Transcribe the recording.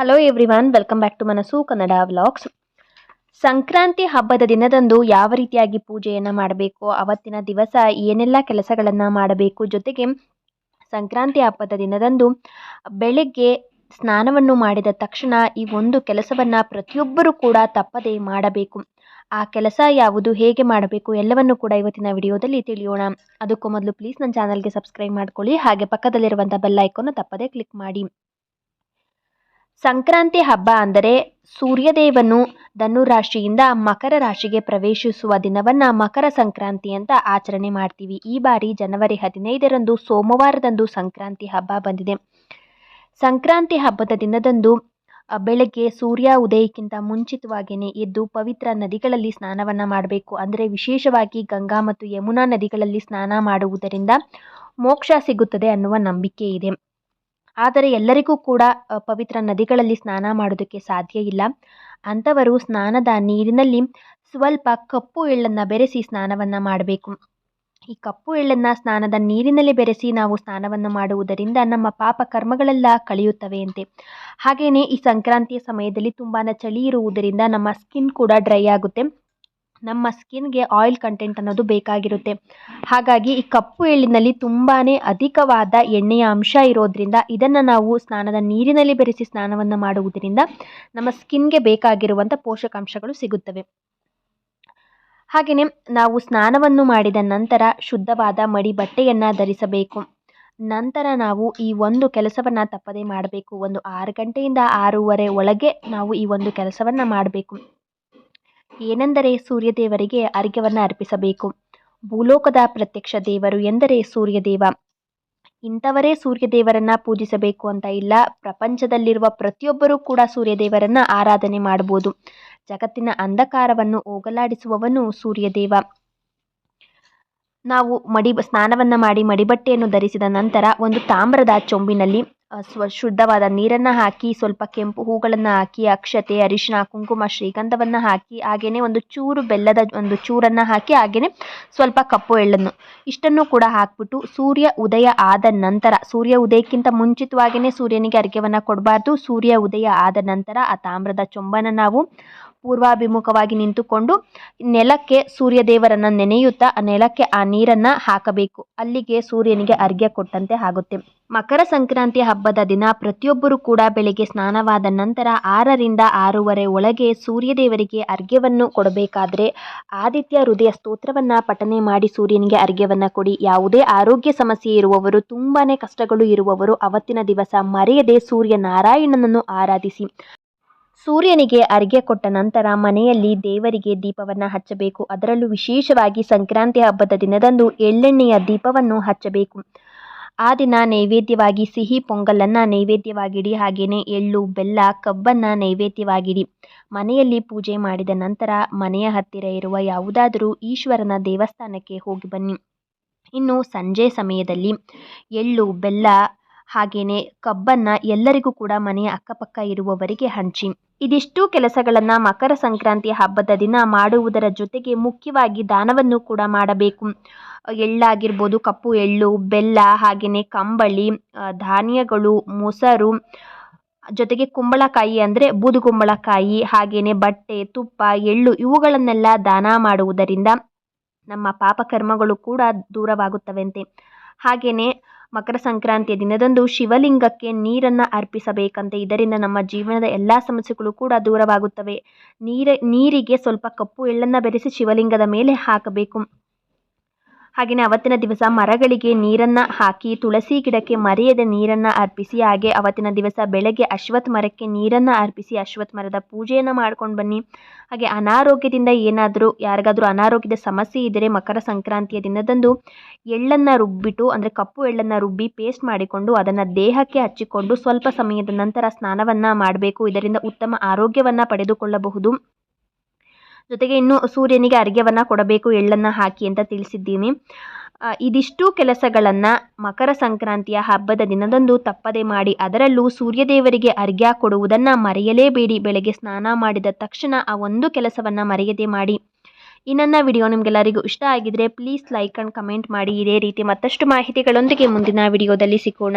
Hello everyone welcome back to Manasu Kannada vlogs Sankranti ಹಬ್ಬದ ದಿನದಂದು ಯಾವ ರೀತಿಯಾಗಿ ಪೂಜೆಯನ್ನು ಮಾಡಬೇಕು, ಅವತ್ತಿನ ದಿವಸ ಏನೆಲ್ಲ ಕೆಲಸಗಳನ್ನು ಮಾಡಬೇಕು ಜೊತೆಗೆ ಸಂಕ್ರಾಂತಿ ಹಬ್ಬದ ದಿನದಂದು ಬೆಳಗ್ಗೆ ಸ್ನಾನವನ್ನು ಮಾಡಿದ ತಕ್ಷಣ ಈ ಒಂದು ಕೆಲಸವನ್ನು ಪ್ರತಿಯೊಬ್ಬರೂ ಕೂಡ ತಪ್ಪದೇ ಮಾಡಬೇಕು. ಆ ಕೆಲಸ ಯಾವುದು, ಹೇಗೆ ಮಾಡಬೇಕು ಎಲ್ಲವನ್ನು ಕೂಡ ಇವತ್ತಿನ ವಿಡಿಯೋದಲ್ಲಿ ತಿಳಿಯೋಣ. ಅದಕ್ಕೂ ಮೊದಲು ಪ್ಲೀಸ್ ನನ್ನ ಚಾನಲ್ಗೆ ಸಬ್ಸ್ಕ್ರೈಬ್ ಮಾಡ್ಕೊಳ್ಳಿ. ಹಾಗೆ ಪಕ್ಕದಲ್ಲಿರುವಂಥ ಬೆಲ್ ಐಕೋನ ತಪ್ಪದೇ ಕ್ಲಿಕ್ ಮಾಡಿ. ಸಂಕ್ರಾಂತಿ ಹಬ್ಬ ಅಂದರೆ ಸೂರ್ಯದೇವನು ಧನು ರಾಶಿಯಿಂದ ಮಕರ ರಾಶಿಗೆ ಪ್ರವೇಶಿಸುವ ದಿನವನ್ನು ಮಕರ ಸಂಕ್ರಾಂತಿ ಅಂತ ಆಚರಣೆ ಮಾಡ್ತೀವಿ. ಈ ಬಾರಿ ಜನವರಿ ಹದಿನೈದರಂದು ಸೋಮವಾರದಂದು ಸಂಕ್ರಾಂತಿ ಹಬ್ಬ ಬಂದಿದೆ. ಸಂಕ್ರಾಂತಿ ಹಬ್ಬದ ದಿನದಂದು ಬೆಳಗ್ಗೆ ಸೂರ್ಯ ಉದಯಕ್ಕಿಂತ ಮುಂಚಿತವಾಗಿಯೇ ಎದ್ದು ಪವಿತ್ರ ನದಿಗಳಲ್ಲಿ ಸ್ನಾನವನ್ನು ಮಾಡಬೇಕು. ಅಂದರೆ ವಿಶೇಷವಾಗಿ ಗಂಗಾ ಮತ್ತು ಯಮುನಾ ನದಿಗಳಲ್ಲಿ ಸ್ನಾನ ಮಾಡುವುದರಿಂದ ಮೋಕ್ಷ ಸಿಗುತ್ತದೆ ಅನ್ನುವ ನಂಬಿಕೆ ಇದೆ. ಆದರೆ ಎಲ್ಲರಿಗೂ ಕೂಡ ಪವಿತ್ರ ನದಿಗಳಲ್ಲಿ ಸ್ನಾನ ಮಾಡೋದಕ್ಕೆ ಸಾಧ್ಯ ಇಲ್ಲ. ಅಂಥವರು ಸ್ನಾನದ ನೀರಿನಲ್ಲಿ ಸ್ವಲ್ಪ ಕಪ್ಪು ಎಳ್ಳನ್ನು ಬೆರೆಸಿ ಸ್ನಾನವನ್ನು ಮಾಡಬೇಕು. ಈ ಕಪ್ಪು ಎಳ್ಳನ್ನು ಸ್ನಾನದ ನೀರಿನಲ್ಲಿ ಬೆರೆಸಿ ನಾವು ಸ್ನಾನವನ್ನು ಮಾಡುವುದರಿಂದ ನಮ್ಮ ಪಾಪ ಕರ್ಮಗಳೆಲ್ಲ ಕಳೆಯುತ್ತವೆಯಂತೆ ಹಾಗೆಯೇ ಈ ಸಂಕ್ರಾಂತಿಯ ಸಮಯದಲ್ಲಿ ತುಂಬಾ ಚಳಿ ಇರುವುದರಿಂದ ನಮ್ಮ ಸ್ಕಿನ್ ಕೂಡ ಡ್ರೈ ಆಗುತ್ತೆ. ನಮ್ಮ ಸ್ಕಿನ್ಗೆ ಆಯಿಲ್ ಕಂಟೆಂಟ್ ಅನ್ನೋದು ಬೇಕಾಗಿರುತ್ತೆ. ಹಾಗಾಗಿ ಈ ಕಪ್ಪು ಎಳ್ಳಿನಲ್ಲಿ ತುಂಬಾ ಅಧಿಕವಾದ ಎಣ್ಣೆಯ ಅಂಶ ಇರೋದ್ರಿಂದ ಇದನ್ನು ನಾವು ಸ್ನಾನದ ನೀರಿನಲ್ಲಿ ಬೆರೆಸಿ ಸ್ನಾನವನ್ನು ಮಾಡುವುದರಿಂದ ನಮ್ಮ ಸ್ಕಿನ್ಗೆ ಬೇಕಾಗಿರುವಂಥ ಪೋಷಕಾಂಶಗಳು ಸಿಗುತ್ತವೆ. ಹಾಗೆಯೇ ನಾವು ಸ್ನಾನವನ್ನು ಮಾಡಿದ ನಂತರ ಶುದ್ಧವಾದ ಮಡಿ ಬಟ್ಟೆಯನ್ನು ಧರಿಸಬೇಕು. ನಂತರ ನಾವು ಈ ಒಂದು ಕೆಲಸವನ್ನು ತಪ್ಪದೇ ಮಾಡಬೇಕು. ಒಂದು ಆರು ಗಂಟೆಯಿಂದ ಆರೂವರೆ ಒಳಗೆ ನಾವು ಈ ಒಂದು ಕೆಲಸವನ್ನು ಮಾಡಬೇಕು. ಏನೆಂದರೆ ಸೂರ್ಯದೇವರಿಗೆ ಅರ್ಘ್ಯವನ್ನು ಅರ್ಪಿಸಬೇಕು. ಭೂಲೋಕದ ಪ್ರತ್ಯಕ್ಷ ದೇವರು ಎಂದರೆ ಸೂರ್ಯದೇವ. ಇಂಥವರೇ ಸೂರ್ಯದೇವರನ್ನ ಪೂಜಿಸಬೇಕು ಅಂತ ಇಲ್ಲ. ಪ್ರಪಂಚದಲ್ಲಿರುವ ಪ್ರತಿಯೊಬ್ಬರೂ ಕೂಡ ಸೂರ್ಯದೇವರನ್ನ ಆರಾಧನೆ ಮಾಡಬಹುದು. ಜಗತ್ತಿನ ಅಂಧಕಾರವನ್ನು ಹೋಗಲಾಡಿಸುವವನು ಸೂರ್ಯದೇವ. ನಾವು ಮಡಿ ಸ್ನಾನವನ್ನು ಮಾಡಿ ಮಡಿಬಟ್ಟೆಯನ್ನು ಧರಿಸಿದ ನಂತರ ಒಂದು ತಾಮ್ರದ ಚೊಂಬಿನಲ್ಲಿ ಸ್ವ, ಶುದ್ಧವಾದ ನೀರನ್ನು ಹಾಕಿ, ಸ್ವಲ್ಪ ಕೆಂಪು ಹೂಗಳನ್ನು ಹಾಕಿ, ಅಕ್ಷತೆ ಅರಿಶಿನ ಕುಂಕುಮ, ಶ್ರೀಗಂಧವನ್ನು ಹಾಕಿ ಹಾಗೆಯೇ ಒಂದು ಚೂರು ಬೆಲ್ಲದ ಒಂದು ಚೂರನ್ನು ಹಾಕಿ ಹಾಗೆಯೇ ಸ್ವಲ್ಪ ಕಪ್ಪು ಎಳ್ಳನ್ನು. ಇಷ್ಟನ್ನು ಕೂಡ ಹಾಕ್ಬಿಟ್ಟು ಸೂರ್ಯ ಉದಯ ಆದ ನಂತರ, ಸೂರ್ಯ ಉದಯಕ್ಕಿಂತ ಮುಂಚಿತವಾಗಿಯೇ ಸೂರ್ಯನಿಗೆ ಅರ್ಘ್ಯವನ್ನು ಕೊಡಬಾರ್ದು. ಸೂರ್ಯ ಉದಯ ಆದ ನಂತರ ಆ ತಾಮ್ರದ ಚೊಂಬನ್ನು ನಾವು ಪೂರ್ವಾಭಿಮುಖವಾಗಿ ನಿಂತುಕೊಂಡು ನೆಲಕ್ಕೆ ಸೂರ್ಯದೇವರನ್ನು ನೆನೆಯುತ್ತಾ, ಆ ನೆಲಕ್ಕೆ ಆ ನೀರನ್ನು ಹಾಕಬೇಕು. ಅಲ್ಲಿಗೆ ಸೂರ್ಯನಿಗೆ ಅರ್ಘ್ಯ ಕೊಟ್ಟಂತೆ ಆಗುತ್ತೆ. ಮಕರ ಸಂಕ್ರಾಂತಿ ಹಬ್ಬದ ದಿನ ಪ್ರತಿಯೊಬ್ಬರೂ ಕೂಡ ಬೆಳಿಗ್ಗೆ ಸ್ನಾನವಾದ ನಂತರ ಆರರಿಂದ ಆರೂವರೆ ಒಳಗೆ ಸೂರ್ಯದೇವರಿಗೆ ಅರ್ಘ್ಯವನ್ನು ಕೊಡಬೇಕಾದ್ರೆ ಆದಿತ್ಯ ಹೃದಯ ಸ್ತೋತ್ರವನ್ನು ಪಠನೆ ಮಾಡಿ ಸೂರ್ಯನಿಗೆ ಅರ್ಘ್ಯವನ್ನು ಕೊಡಿ. ಯಾವುದೇ ಆರೋಗ್ಯ ಸಮಸ್ಯೆ ಇರುವವರು ತುಂಬಾ ಕಷ್ಟಗಳು ಇರುವವರು, ಅವತ್ತಿನ ದಿವಸ ಮರೆಯದೆ ಸೂರ್ಯ ನಾರಾಯಣನನ್ನು ಆರಾಧಿಸಿ. ಸೂರ್ಯನಿಗೆ ಅರ್ಘ್ಯ ಕೊಟ್ಟ ನಂತರ ಮನೆಯಲ್ಲಿ ದೇವರಿಗೆ ದೀಪವನ್ನು ಹಚ್ಚಬೇಕು. ಅದರಲ್ಲೂ ವಿಶೇಷವಾಗಿ ಸಂಕ್ರಾಂತಿ ಹಬ್ಬದ ದಿನದಂದು ಎಳ್ಳೆಣ್ಣೆಯ ದೀಪವನ್ನು ಹಚ್ಚಬೇಕು. ಆ ದಿನ ನೈವೇದ್ಯವಾಗಿ ಸಿಹಿ ಪೊಂಗಲನ್ನು ನೈವೇದ್ಯವಾಗಿಡಿ ಹಾಗೆಯೇ ಎಳ್ಳು, ಬೆಲ್ಲ, ಕಬ್ಬನ್ನು ನೈವೇದ್ಯವಾಗಿಡಿ. ಮನೆಯಲ್ಲಿ ಪೂಜೆ ಮಾಡಿದ ನಂತರ ಮನೆಯ ಹತ್ತಿರ ಇರುವ ಯಾವುದಾದರೂ ಈಶ್ವರನ ದೇವಸ್ಥಾನಕ್ಕೆ ಹೋಗಿ ಬನ್ನಿ. ಇನ್ನು ಸಂಜೆ ಸಮಯದಲ್ಲಿ ಎಳ್ಳು, ಬೆಲ್ಲ ಹಾಗೆಯೇ ಕಬ್ಬನ್ನು ಎಲ್ಲರಿಗೂ ಕೂಡ ಮನೆಯ ಅಕ್ಕಪಕ್ಕ ಇರುವವರಿಗೆ ಹಂಚಿ. ಇದಿಷ್ಟು ಕೆಲಸಗಳನ್ನು ಮಕರ ಸಂಕ್ರಾಂತಿ ಹಬ್ಬದ ದಿನ ಮಾಡುವುದರ ಜೊತೆಗೆ ಮುಖ್ಯವಾಗಿ ದಾನವನ್ನು ಕೂಡ ಮಾಡಬೇಕು. ಎಳ್ಳಾಗಿರ್ಬೋದು, ಕಪ್ಪು ಎಳ್ಳು, ಬೆಲ್ಲ ಹಾಗೆಯೇ ಕಂಬಳಿ ಧಾನ್ಯಗಳು, ಮೊಸರು, ಜೊತೆಗೆ ಕುಂಬಳಕಾಯಿ ಅಂದರೆ ಬೂದುಗುಂಬಳಕಾಯಿ ಹಾಗೆಯೇ ಬಟ್ಟೆ, ತುಪ್ಪ, ಎಳ್ಳು ಇವುಗಳನ್ನೆಲ್ಲ ದಾನ ಮಾಡುವುದರಿಂದ ನಮ್ಮ ಪಾಪಕರ್ಮಗಳು ಕೂಡ ದೂರವಾಗುತ್ತವೆಂತೆ. ಹಾಗೆಯೇ ಮಕರ ಸಂಕ್ರಾಂತಿಯ ದಿನದಂದು ಶಿವಲಿಂಗಕ್ಕೆ ನೀರನ್ನು ಅರ್ಪಿಸಬೇಕಂತೆ. ಇದರಿಂದ ನಮ್ಮ ಜೀವನದ ಎಲ್ಲ ಸಮಸ್ಯೆಗಳು ಕೂಡ ದೂರವಾಗುತ್ತವೆ. ನೀರ, ನೀರಿಗೆ ಸ್ವಲ್ಪ ಕಪ್ಪು ಎಳ್ಳನ್ನು ಬೆರೆಸಿ ಶಿವಲಿಂಗದ ಮೇಲೆ ಹಾಕಬೇಕು. ಹಾಗೆಯೇ ಅವತ್ತಿನ ದಿವಸ ಮರಗಳಿಗೆ ನೀರನ್ನು ಹಾಕಿ, ತುಳಸಿ ಗಿಡಕ್ಕೆ ಮರೆಯದೆ ನೀರನ್ನು ಅರ್ಪಿಸಿ, ಹಾಗೆ ಅವತ್ತಿನ ದಿವಸ ಬೆಳಗ್ಗೆ ಅಶ್ವತ್ಥ ಮರಕ್ಕೆ ನೀರನ್ನು ಅರ್ಪಿಸಿ, ಅಶ್ವತ್ಥ ಮರದ ಪೂಜೆಯನ್ನು ಮಾಡ್ಕೊಂಡು ಬನ್ನಿ. ಹಾಗೆ ಅನಾರೋಗ್ಯದಿಂದ ಏನಾದರೂ, ಯಾರಿಗಾದರೂ ಅನಾರೋಗ್ಯದ ಸಮಸ್ಯೆ ಇದ್ದರೆ ಮಕರ ಸಂಕ್ರಾಂತಿಯ ದಿನದಂದು ಎಳ್ಳನ್ನು ರುಬ್ಬಿಟ್ಟು, ಅಂದರೆ ಕಪ್ಪು ಎಳ್ಳನ್ನು ರುಬ್ಬಿ ಪೇಸ್ಟ್ ಮಾಡಿಕೊಂಡು ಅದನ್ನು ದೇಹಕ್ಕೆ ಹಚ್ಚಿಕೊಂಡು ಸ್ವಲ್ಪ ಸಮಯದ ನಂತರ ಸ್ನಾನವನ್ನು ಮಾಡಬೇಕು. ಇದರಿಂದ ಉತ್ತಮ ಆರೋಗ್ಯವನ್ನು ಪಡೆದುಕೊಳ್ಳಬಹುದು. ಜೊತೆಗೆ ಇನ್ನು ಸೂರ್ಯನಿಗೆ ಅರ್ಘ್ಯವನ್ನು ಕೊಡಬೇಕು, ಎಳ್ಳನ್ನು ಹಾಕಿ ಅಂತ ತಿಳಿಸಿದ್ದೀನಿ. ಇದಿಷ್ಟು ಕೆಲಸಗಳನ್ನು ಮಕರ ಸಂಕ್ರಾಂತಿಯ ಹಬ್ಬದ ದಿನದಂದು ತಪ್ಪದೆ ಮಾಡಿ, ಅದರಲ್ಲೂ ಸೂರ್ಯದೇವರಿಗೆ ಅರ್ಘ್ಯ ಕೊಡುವುದನ್ನು ಮರೆಯಲೇಬೇಡಿ. ಬೆಳಗ್ಗೆ ಸ್ನಾನ ಮಾಡಿದ ತಕ್ಷಣ ಆ ಒಂದು ಕೆಲಸವನ್ನು ಮರೆಯದೆ ಮಾಡಿ. ಈ ನನ್ನ ವಿಡಿಯೋ ನಿಮಗೆಲ್ಲರಿಗೂ ಇಷ್ಟ ಆಗಿದ್ರೆ ಪ್ಲೀಸ್ ಲೈಕ್ ಆ್ಯಂಡ್ ಕಮೆಂಟ್ ಮಾಡಿ. ಇದೇ ರೀತಿ ಮತ್ತಷ್ಟು ಮಾಹಿತಿಗಳೊಂದಿಗೆ ಮುಂದಿನ ವಿಡಿಯೋದಲ್ಲಿ ಸಿಗೋಣ.